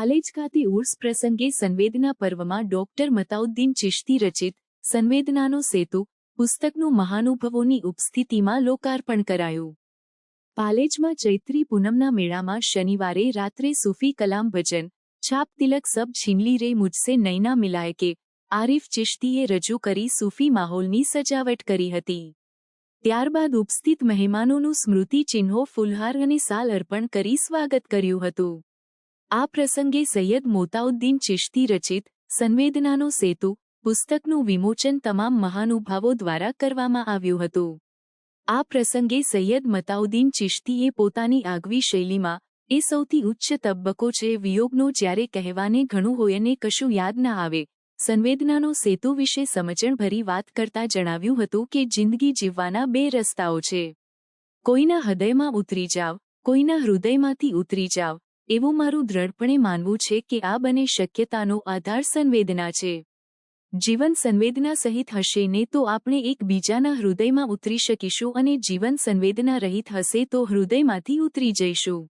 પાલેજ ખાતે ઉર્સ પ્રસંગે સંવેદના પર્વમાં ડોક્ટર મતાઉદ્દીન ચિશ્તી રચિત સંવેદનાનો સેતુ પુસ્તકનું મહાનુભવોની ઉપસ્થિતિમાં લોકાર્પણ કરાયું પાલેજમાં ચૈત્રી પૂનમના મેળામાં શનિવારે રાત્રે સૂફી કલામ ભજન છાપ તિલક સબ છીનલી રે મુજસે નૈના મિલાય કે આરિફ ચિશ્તીએ રજૂ કરી સૂફી માહોલની સજાવટ કરી હતી ત્યારબાદ ઉપસ્થિત મહેમાનોનું સ્મૃતિ ચિહ્નો ફુલહાર અને સાલ અર્પણ કરી સ્વાગત કર્યું હતું આ પ્રસંગે સૈયદ મોતાઉદ્દીન ચિશ્તી રચિત સંવેદનાનો સેતુ પુસ્તકનું વિમોચન તમામ મહાનુભાવો દ્વારા કરવામાં આવ્યું હતું. આ પ્રસંગે સૈયદ મતાઉદ્દીન ચિશ્તીએ પોતાની આગવી શૈલીમાં, એ સૌથી ઉચ્ચ તબક્કો છે વિયોગનો જ્યારે કહેવાને ઘણું હોય અને કશું યાદ ના આવે. સંવેદનાનો સેતુ વિશે સમજણભરી વાત કરતા જણાવ્યું હતું કે જિંદગી જીવવાના બે રસ્તાઓ છે. કોઈના હૃદયમાં ઉતરી જાવ, કોઈના હૃદયમાંથી ઉતરી જાવ એવું મારું દ્રઢપણે માનવું છે કે આ બને શક્યતાનો આધાર સંવેદના છે. જીવન સંવેદના સહિત હશે ને તો આપણે એકબીજાના હૃદયમાં ઉતરી શકીશું અને જીવન સંવેદના રહિત હશે તો હૃદયમાંથી ઉતરી જઈશું.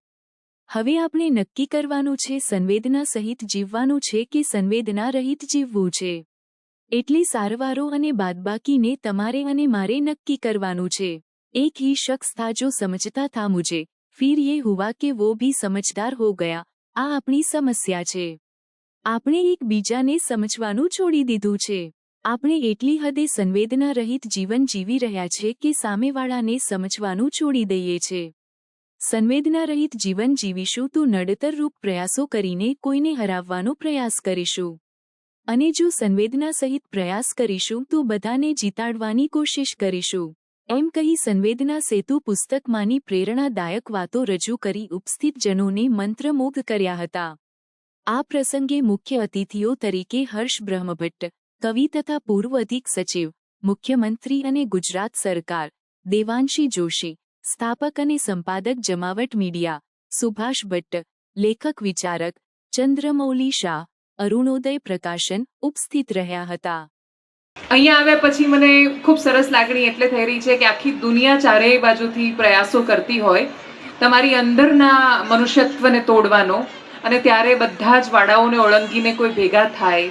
હવે આપણે નક્કી કરવાનું છે સંવેદના સહિત જીવવાનું છે કે સંવેદના રહિત જીવવું છે. એટલી સારવારો અને બાદબાકીને તમારે અને મારે નક્કી કરવાનું છે. એક હી શખ્સ થા જો સમજતા થા મુજે. फिर ये हुआ कि वो भी समझदार हो गया આ આપણી સમસ્યા છે આપણે એકબીજાને સમજવાનું છોડી દીધું છે આપણે એટલી હદે સંવેદના રહિત જીવન જીવી રહ્યા છે કે સામેવાળાને સમજવાનું છોડી દઈએ છે સંવેદના રહિત જીવન જીવીશું તો નડતરરૂપ પ્રયાસો કરીને કોઈને હરાવવાનો પ્રયાસ કરીશું અને જો સંવેદના સહિત પ્રયાસ કરીશું તો બધાને જીતાડવાની કોશિશ કરીશું એમ કહી સંવેદના સેતુ પુસ્તકમાંની પ્રેરણાદાયક વાતો રજૂ કરી ઉપસ્થિત જનોને મંત્રમુગ્ધ કર્યા હતા. આ પ્રસંગે મુખ્ય અતિથિઓ તરીકે હર્ષ બ્રહ્મભટ્ટ, કવિ તથા પૂર્વ અધિક સચિવ, મુખ્યમંત્રી અને ગુજરાત સરકાર, દેવાંશી જોશી, સ્થાપક અને સંપાદક જમાવટ મીડિયા, સુભાષ ભટ્ટ, લેખક વિચારક ચંદ્રમૌલી શાહ, અરુણોદય પ્રકાશન ઉપસ્થિત રહ્યા હતા. અહીંયા આવ્યા પછી મને ખૂબ સરસ લાગણી એટલે થઈ રહી છે કે આખી દુનિયા ચારેય બાજુથી પ્રયાસો કરતી હોય, તમારી અંદરના મનુષ્યત્વને તોડવાનો અને ત્યારે બધા જ વાડાઓને ઓળંગીને કોઈ ભેગા થાય,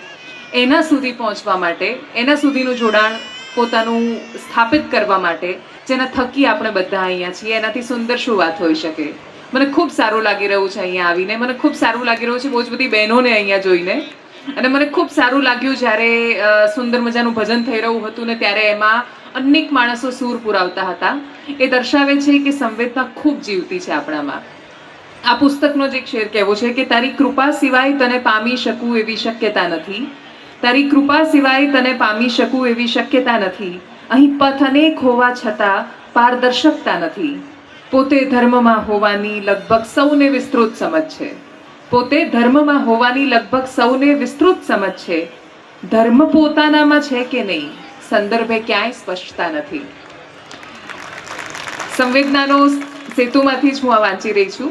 એના સુધી પહોંચવા માટે, એના સુધીનું જોડાણ પોતાનું સ્થાપિત કરવા માટે, જેના થકી આપણે બધા અહીંયા છીએ, એનાથી સુંદર શું વાત હોઈ શકે? મને ખૂબ સારું લાગી રહ્યું છે અહીંયા આવીને, મને ખૂબ સારું લાગી રહ્યું છે બહુ જ બધી બહેનોને અહીંયા જોઈને. અને મને ખૂબ સારું લાગ્યું જ્યારે સુંદર મજાનું ભજન થઈ રહ્યું હતું ને ત્યારે એમાં અનેક માણસો સૂર પુરાવતા હતા. એ દર્શાવે છે કે સંવેદના ખૂબ જીવતી છે આપણામાં. આ પુસ્તકનો જે શેર કહેવો છે કે તારી કૃપા સિવાય તને પામી શકું એવી શક્યતા નથી. તારી કૃપા સિવાય તને પામી શકું એવી શક્યતા નથી. અહીં પથ અનેક હોવા છતાં પારદર્શકતા નથી. પોતે ધર્મમાં હોવાની લગભગ સૌને વિસ્તૃત સમજ છે. પોતે ધર્મમાં હોવાની લગભગ સૌને વિસ્તૃત સમજ છે. ધર્મ પોતાનામાં છે કે નહીં, સંદર્ભે ક્યાંય સ્પષ્ટતા નથી. સંવેદનાનો સેતુમાંથી જ હું આ વાંચી રહી છું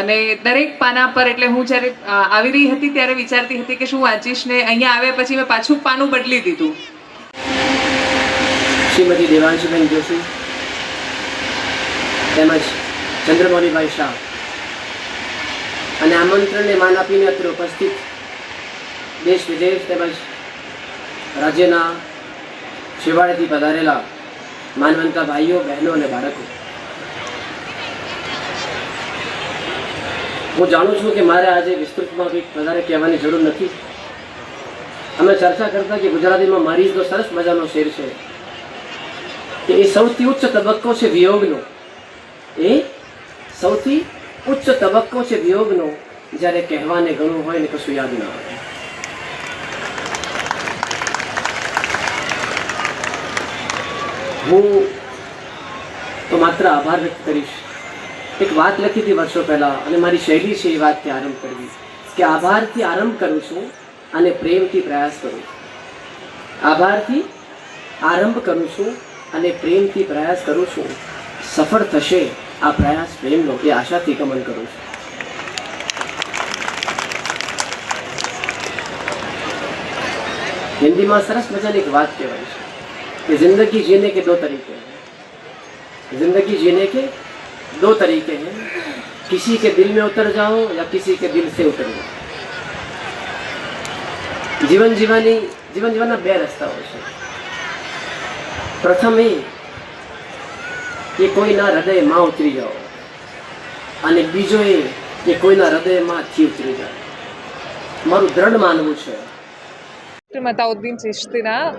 અને દરેક પાના પર એટલે હું જ્યારે આવી રહી હતી ત્યારે વિચારતી હતી કે શું વાંચીશ ને અહીંયા આવ્યા પછી મેં પાછું પાનું બદલી દીધું. શ્રીમતી દેવાંશીબેન જોશી, તેમજ ચંદ્રમૌલીભાઈ શાહ. અને આમંત્રણને માન આપીને અત્રે ઉપસ્થિત દેશ વિદેશ તેમજ રાજ્યના છેવાડેથી પધારેલા માનવંતા ભાઈઓ, બહેનો અને બાળકો. હું જાણું છું કે મારે આજે વિસ્તૃતમાં કંઈક વધારે કહેવાની જરૂર નથી. અમે ચર્ચા કરતા કે ગુજરાતીમાં મારી તો સરસ મજાનો શેર છે. એ સૌથી ઉચ્ચ તબક્કો છે વિયોગનો. એ સૌથી ઉચ્ચ તબક્કો છે વિયોગનો, જ્યારે કહેવાને ઘણું હોય ને કશું યાદ ના આવે હું તો માત્ર આભાર વ્યક્ત કરીશ. એક વાત લખી હતી વર્ષો પહેલાં, અને મારી શૈલી છે એ વાતથી આરંભ કરવી, કે આભારથી આરંભ કરું છું અને પ્રેમથી પ્રયાસ કરું છું. આભારથી આરંભ કરું છું અને પ્રેમથી પ્રયાસ કરું છું. સફળ થશે આ પ્રયાસ પ્રેમનો એ આશાથી ગમન કરું છું हिंदी में सरस मजाने की बात कहेवाय છે कि जिंदगी जीने के दो तरीके हैं जिंदगी जीने के दो तरीके हैं किसी के दिल में उतर जाओ या किसी के दिल से उतर जाओ જીવન જીવવાની જીવન જીવવાના બે રસ્તાઓ છે પ્રથમ એ કે કોઈના હૃદયમાં ઉતરી જાઓ. અને બીજો એ કે કોઈના હૃદયમાંથી ઉતરી જાઓ. મારું દ્રઢ માનવું છે મતાઉદ્દીન ચિશ્તીના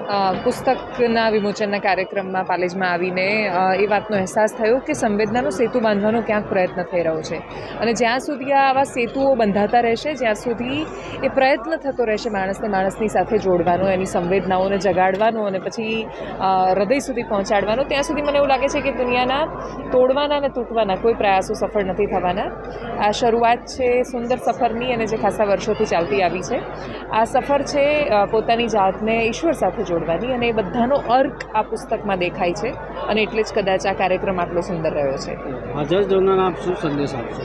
પુસ્તકના વિમોચનના કાર્યક્રમમાં પાલેજમાં આવીને એ વાતનો અહેસાસ થયો કે સંવેદનાનો સેતુ બાંધવાનો ક્યાંક પ્રયત્ન થઈ રહ્યો છે. અને જ્યાં સુધી આવા સેતુઓ બંધાતા રહેશે જ્યાં સુધી એ પ્રયત્ન થતો રહેશે માણસને માણસની સાથે જોડવાનો એની સંવેદનાઓને જગાડવાનો અને પછી હૃદય સુધી પહોંચાડવાનો ત્યાં સુધી મને એવું લાગે છે કે દુનિયાના તોડવાના અને તૂટવાના કોઈ પ્રયાસો સફળ નથી થવાના. આ શરૂઆત છે સુંદર સફરની અને જે ખાસા વર્ષોથી ચાલતી આવી છે. આ સફર છે અ, પોતાની જાતને ઈશ્વર સાથે જોડવાની અને એ બધાનો અર્ક આ પુસ્તકમાં દેખાય છે અને એટલે જ કદાચ આ કાર્યક્રમ આટલો સુંદર રહ્યો છે. હાજર જોનાર આપ શું સંદેશ આપશો?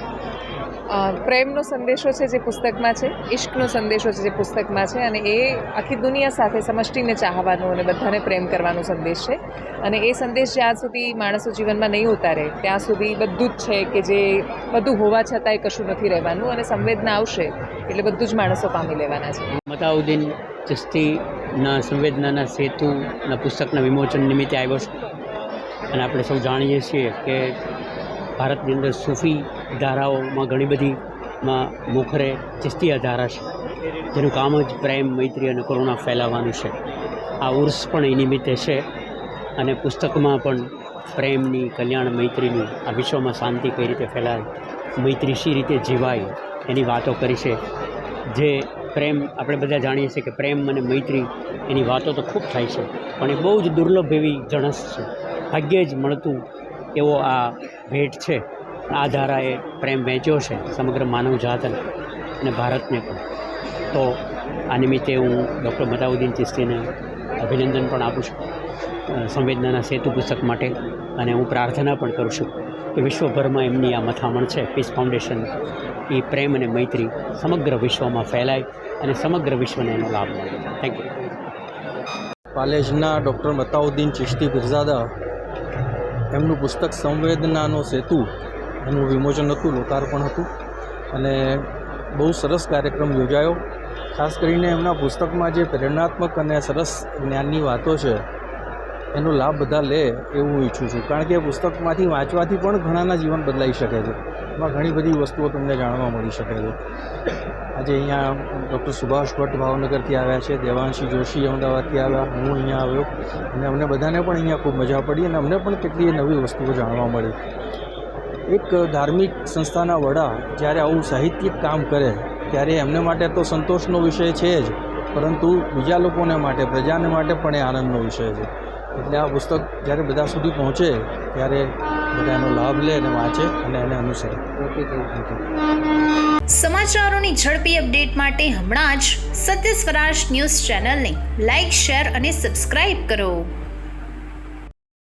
પ્રેમનો સંદેશો છે જે પુસ્તકમાં છે ઇશ્કનો સંદેશો છે જે પુસ્તકમાં છે અને એ આખી દુનિયા સાથે સમષ્ટિને ચાહવાનો અને બધાને પ્રેમ કરવાનો સંદેશ છે. અને એ સંદેશ જ્યાં સુધી માણસો જીવનમાં નહીં ઉતારે ત્યાં સુધી બધું જ છે કે જે બધું હોવા છતાંય કશું નથી રહેવાનું અને સંવેદના આવશે એટલે બધું જ માણસો પામી લેવાના છે. મતાઉદ્દીન ચિસ્તીના સંવેદનાના સેતુના પુસ્તકના વિમોચન નિમિત્તે આવ્યો છું. અને આપણે સૌ જાણીએ છીએ કે ભારતની અંદર સૂફી ધારાઓમાં ઘણી બધી માં મોખરે ચિસ્તીયા ધારા છે. જેનું કામ જ પ્રેમ, મૈત્રી અને કરુણા ફેલાવવાનું છે. આ ઉર્સ પણ એ નિમિત્તે છે અને પુસ્તકમાં પણ પ્રેમની, કલ્યાણ, મૈત્રીની આ વિશ્વમાં શાંતિ કઈ રીતે ફેલાય, મૈત્રી શી રીતે જીવાય એની વાતો કરી છે. જે પ્રેમ આપણે બધા જાણીએ છીએ કે પ્રેમ અને મૈત્રી એની વાતો તો ખૂબ થાય છે, પણ એ બહુ જ દુર્લભ એવી જણસ છે. ભાગ્યે જ મળતું એવો આ ભેટ છે, આ ધારાએ પ્રેમ વહેંચ્યો છે સમગ્ર માનવ જાતને અને ભારતને પણ. તો આ નિમિત્તે હું ડૉક્ટર મતાઉદ્દીન ચિસ્તીને અભિનંદન પણ આપું છું સંવેદનાના સેતુ પુસ્તક માટે, અને હું પ્રાર્થના પણ કરું છું કે વિશ્વભરમાં એમની આ મથામણ છે પીસ ફાઉન્ડેશન એ પ્રેમ અને મૈત્રી સમગ્ર વિશ્વમાં ફેલાય અને સમગ્ર વિશ્વને એનો લાભ મળે. થેન્ક યુ પાલેજના ડૉક્ટર મતાઉદ્દીન ચિશ્તી પીરઝાદા એમનું પુસ્તક સંવેદનાનો સેતુ, એનું વિમોચન હતું, લોકાર્પણ હતું અને બહુ સરસ કાર્યક્રમ યોજાયો. ખાસ કરીને એમના પુસ્તકમાં જે પ્રેરણાત્મક અને સરસ જ્ઞાનની વાતો છે એનો લાભ બધા લે એવું હું ઈચ્છું છું. કારણ કે પુસ્તકમાંથી વાંચવાથી પણ ઘણાના જીવન બદલાઈ શકે છે. એમાં ઘણી બધી વસ્તુઓ તમને જાણવા મળી શકે છે. આજે અહીંયા ડૉક્ટર સુભાષ ભટ્ટ ભાવનગરથી આવ્યા છે, દેવાંશી જોશી અમદાવાદથી આવ્યા, હું અહીંયા આવ્યો અને અમને બધાને પણ અહીંયા ખૂબ મજા પડી અને અમને પણ કેટલી નવી વસ્તુઓ જાણવા મળી. એક ધાર્મિક સંસ્થાના વડા જ્યારે આવું સાહિત્યિક કામ કરે ત્યારે એમને માટે તો સંતોષનો વિષય છે જ, પરંતુ બીજા લોકોને માટે, પ્રજાને માટે પણ એ આનંદનો વિષય છે. એટલે આ પુસ્તક જ્યારે બધા સુધી પહોંચે, ત્યારે બધા એનો લાભ લે અને વાંચે અને એને અનુસરે. ઓકે થેન્ક યુ સમાચારોની ઝડપી અપડેટ માટે હમણાં જ સત્ય સ્વરાજ ન્યૂઝ ચેનલને લાઇક શેર અને સબસ્ક્રાઇબ કરો.